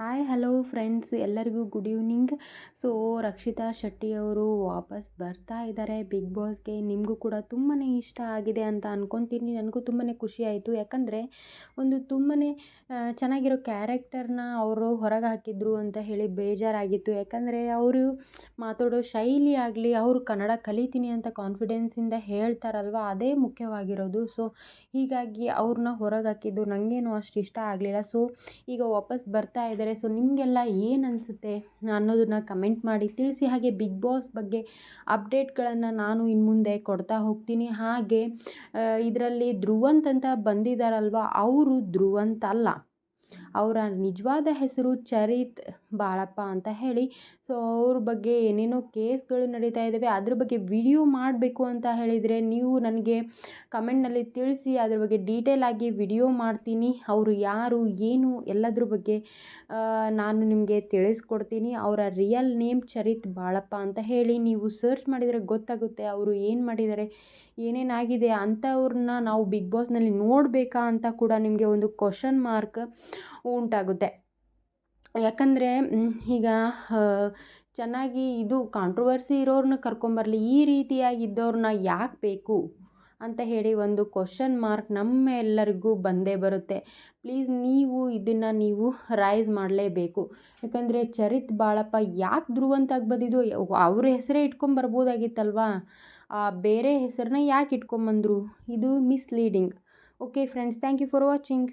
は hi hello friends ಎಲ್ಲರಿಗೂ good evening so Rakshita ಶೆಟ್ಟಿಯವರು ವಾಪಸ್ ಬರ್ತಾ ಇದ್ದಾರೆ ಬಿಗ್ ಬಾಸ್ಗೆ ನಿಮಗೂ ಕೂಡ ತುಂಬಾ ಇಷ್ಟ ಆಗಿದೆ ಅಂತ ಅಂದ್ಕೊತೀನಿ ನನಗೂ ತುಂಬಾ ಖುಷಿ ಆಯಿತು. ಯಾಕಂದರೆ, ಒಂದು ತುಂಬಾ ಚೆನ್ನಾಗಿರೋ ಕ್ಯಾರೆಕ್ಟರ್ನ ಅವರು ಹೊರಗೆ ಹಾಕಿದ್ರು ಅಂತ ಹೇಳಿ ಬೇಜಾರಾಗಿತ್ತು. ಯಾಕಂದರೆ, ಅವರು ಮಾತಾಡೋ ಶೈಲಿ ಆಗಲಿ, ಅವರು ಕನ್ನಡ ಕಲಿತೀನಿ ಅಂತ ಕಾನ್ಫಿಡೆನ್ಸಿಂದ ಹೇಳ್ತಾರಲ್ವ, ಅದೇ ಮುಖ್ಯವಾಗಿರೋದು. ಸೊ ಹೀಗಾಗಿ ಅವ್ರನ್ನ ಹೊರಗೆ ಹಾಕಿದ್ದು ನನಗೇನು ಅಷ್ಟು ಇಷ್ಟ ಆಗಲಿಲ್ಲ. ಸೊ ಈಗ ವಾಪಸ್ ಬರ್ತಾ ಇದ್ದಾರೆ. ಸೊ ನಿಮಗೆಲ್ಲ ಏನು ಅನಿಸುತ್ತೆ ಅನ್ನೋದನ್ನು ಕಮೆಂಟ್ ಮಾಡಿ ತಿಳಿಸಿ. ಹಾಗೆ ಬಿಗ್ ಬಾಸ್ ಬಗ್ಗೆ ಅಪ್ಡೇಟ್ಗಳನ್ನು ನಾನು ಇನ್ನು ಮುಂದೆ ಕೊಡ್ತಾ ಹೋಗ್ತೀನಿ. ಹಾಗೆ ಇದರಲ್ಲಿ ಧ್ರುವಂತ್ ಅಂತ ಬಂದಿದ್ದಾರಲ್ವ ಅವರು ಧ್ರುವಂತ್ ಅಲ್ಲ. ಅವರ ನಿಜವಾದ ಹೆಸರು ಚರಿತ್ ಬಾಳಪ್ಪ ಅಂತ ಹೇಳಿ. ಸೊ ಅವ್ರ ಬಗ್ಗೆ ಏನೇನೋ ಕೇಸ್ಗಳು ನಡೀತಾ ಇದ್ದಾವೆ ಅದ್ರ ಬಗ್ಗೆ ವಿಡಿಯೋ ಮಾಡಬೇಕು ಅಂತ ಹೇಳಿದರೆ ನೀವು ನನಗೆ ಕಮೆಂಟ್ನಲ್ಲಿ ತಿಳಿಸಿ, ಅದ್ರ ಬಗ್ಗೆ ಡೀಟೇಲ್ ಆಗಿ ವಿಡಿಯೋ ಮಾಡ್ತೀನಿ. ಅವರು ಯಾರು, ಏನು, ಎಲ್ಲದ್ರ ಬಗ್ಗೆ ನಾನು ನಿಮಗೆ ತಿಳಿಸ್ಕೊಡ್ತೀನಿ. ಅವರ ರಿಯಲ್ ನೇಮ್ ಚರಿತ್ ಬಾಳಪ್ಪ ಅಂತ ಹೇಳಿ. ನೀವು ಸರ್ಚ್ ಮಾಡಿದರೆ ಗೊತ್ತಾಗುತ್ತೆ ಅವರು ಏನು ಮಾಡಿದ್ದಾರೆ ಏನೇನಾಗಿದೆ ಅಂಥವ್ರನ್ನ ನಾವು ಬಿಗ್ ಬಾಸ್ನಲ್ಲಿ ನೋಡಬೇಕಾ ಅಂತ ಕೂಡ ನಿಮಗೆ ಒಂದು ಕ್ವಶನ್ ಮಾರ್ಕ್ ಉಂಟಾಗುತ್ತೆ. ಯಾಕಂದರೆ ಈಗ ಚೆನ್ನಾಗಿ ಇದು ಕಾಂಟ್ರವರ್ಸಿ ಇರೋರನ್ನ ಕರ್ಕೊಂಬರಲಿ ಈ ರೀತಿಯಾಗಿ ರೀತಿಯಾಗಿದ್ದವ್ರನ್ನ ಯಾಕೆ ಬೇಕು ಅಂತ ಹೇಳಿ ಒಂದು ಕ್ವಶನ್ ಮಾರ್ಕ್ ನಮ್ಮ ಎಲ್ಲರಿಗೂ ಬಂದೇ ಬರುತ್ತೆ. ಪ್ಲೀಸ್ ನೀವು ಇದನ್ನು ನೀವು ರೈಸ್ ಮಾಡಲೇಬೇಕು. ಯಾಕಂದರೆ, ಚರಿತ್ ಬಾಳಪ್ಪ ಯಾಕೆ ಧ್ರುವಂತಾಗಿ ಬಂದಿದ್ದು ಅವ್ರ ಹೆಸರೇ ಇಟ್ಕೊಂಬರ್ಬೋದಾಗಿತ್ತಲ್ವಾ ಬೇರೆ ಹೆಸರನ್ನ ಯಾಕೆ ಇಟ್ಕೊಂಬಂದರು? ಇದು misleading okay friends thank you for watching